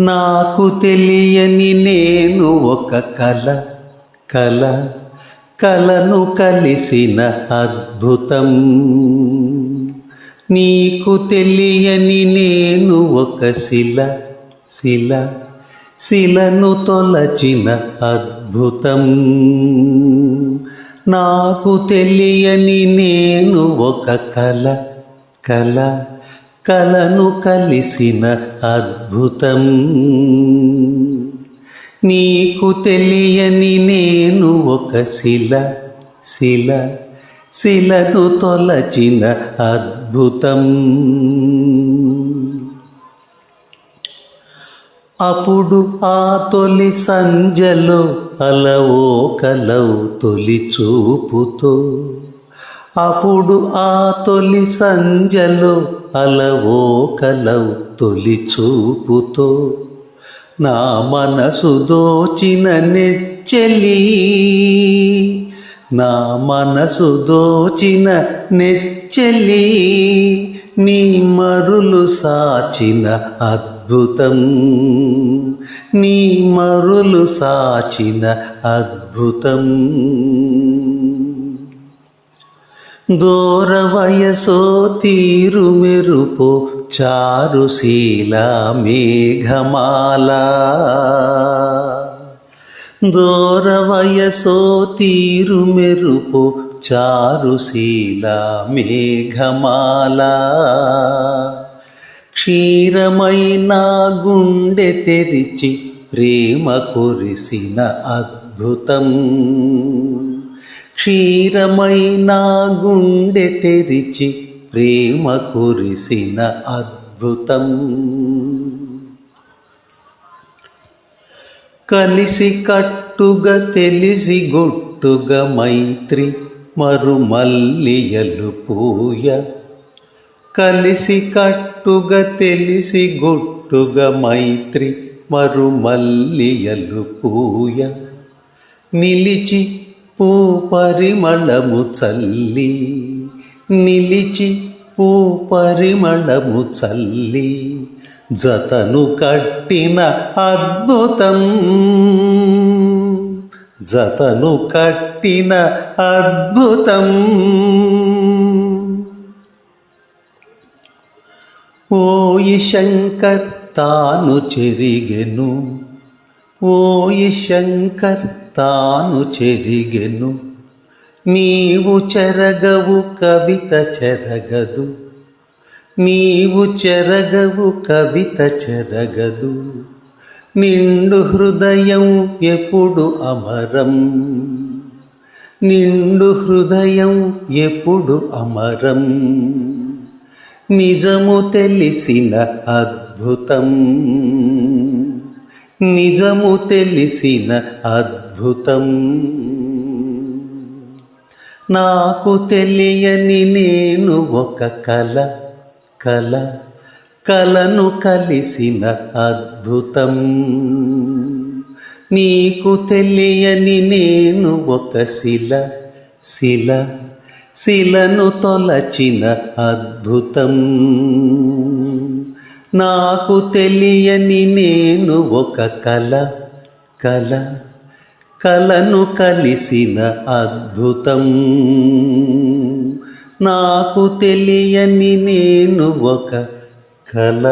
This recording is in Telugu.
నాకు తెలియని నేను ఒక కల కల కలను కలిసిన అద్భుతం. నీకు తెలియని నేను ఒక శిల శిల శిలను తొలచిన అద్భుతం. నాకు తెలియని నేను ఒక కల కల కలను కలిసిన అద్భుతం. నీకు తెలియని నేను ఒక శిల శిల శిలను తొలచిన అద్భుతం. అప్పుడు ఆ తొలి సంజలో అలవో కలవు తొలి చూపుతో అప్పుడు ఆ తొలి సంజలో అలవో కలవు తొలి చూపుతో. నా మనసు దోచిన నెచ్చలి నా మనసు దోచిన నెచ్చలి నీ మరులు సాచిన అద్భుతం నీ మరులు సాచిన అద్భుతం. దూర వయసో తీరు మెరుపు చారుశీల మేఘమాల. దూర వయసో తీరు మెరుపు చారుశీల మేఘమాల. క్షీరమైన గుండె తెరిచి ప్రేమ కురిసిన అద్భుతం. క్షీరమైన గుండె తెరిచి ప్రేమ కురిసిన అద్భుతం. కలిసి కట్టుగా తెలిసి గొట్టుగా మైత్రి మరుమల్లియలు పూయ. కలిసి కట్టుగా తెలిసి గొట్టుగా మైత్రి మరుమల్లియలు పూయ. నిలిచి పూ పరిమళము చల్లి నిలిచి పూ పరిమళము చల్లి జతను కట్టిన అద్భుతం. జతను కట్టిన అద్భుతం. ఓయి శంకర్ తాను చెరిగెను ఓయి శంకర్ తాను చెరిగెను. నీవు చెరగవు కవిత చెరగదు. నీవు చెరగవు కవిత చెరగదు. నిండు హృదయం ఎప్పుడు అమరం? నిండు హృదయం ఎప్పుడు అమరం? నిజము తెలిసిన అద్భుతం. నిజము తెలిసిన అద్భుతం. నాకు తెలియని నేను ఒక కల కల కలను కలిసిన అద్భుతం. నీకు తెలియని నేను ఒక శిల శిల శిలను తొలచిన అద్భుతం. నాకు తెలియని నేను ఒక కల కల కలను కలిసిన అద్భుతం. నాకు తెలియని నేను ఒక కళ